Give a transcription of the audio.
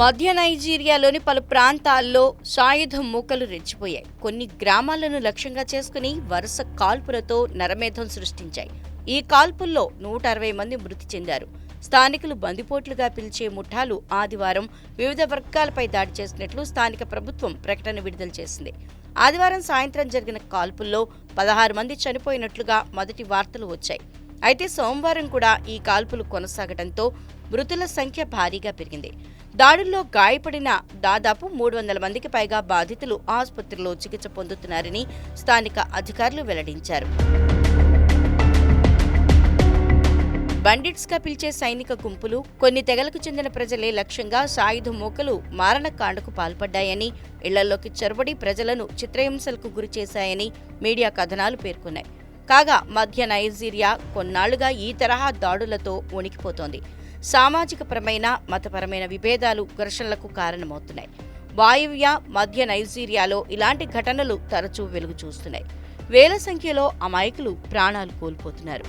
మధ్య నైజీరియాలోని పలు ప్రాంతాల్లో సాయుధ మూకలు రెచ్చిపోయాయి. కొన్ని గ్రామాలను లక్ష్యంగా చేసుకుని వరుస కాల్పులతో నరమేధం సృష్టించాయి. ఈ కాల్పుల్లో నూట అరవై మంది మృతి చెందారు. స్థానికులు బందిపోట్లుగా పిలిచే ముఠాలు ఆదివారం వివిధ వర్గాలపై దాడి చేసినట్లు స్థానిక ప్రభుత్వం ప్రకటన విడుదల చేసింది. ఆదివారం సాయంత్రం జరిగిన కాల్పుల్లో పదహారు మంది చనిపోయినట్లుగా మొదటి వార్తలు వచ్చాయి. అయితే సోమవారం కూడా ఈ కాల్పులు కొనసాగడంతో మృతుల సంఖ్య భారీగా పెరిగింది. దాడుల్లో గాయపడిన దాదాపు మూడు వందల మందికి పైగా బాధితులు ఆసుపత్రిలో చికిత్స పొందుతున్నారని స్థానిక అధికారులు వెల్లడించారు. బండిట్స్గా పిలిచే సైనిక గుంపులు కొన్ని తెగలకు చెందిన ప్రజలే లక్ష్యంగా సాయుధ మూకలు మారణకాండకు పాల్పడ్డాయని ఇళ్ళలోకి చొరబడి ప్రజలను చిత్రహింసలకు గురి చేశాయని మీడియా కథనాలు పేర్కొన్నాయి. కాగా మధ్య నైజీరియా కొన్నాళ్ళుగా ఈ తరహా దాడులతో వణికిపోతోంది. సామాజికపరమైన మతపరమైన విభేదాలు ఘర్షణలకు కారణమవుతున్నాయి. వాయువ్య మధ్య నైజీరియాలో ఇలాంటి ఘటనలు తరచూ వెలుగు చూస్తున్నాయి వేల సంఖ్యలో అమాయకులు ప్రాణాలు కోల్పోతున్నారు.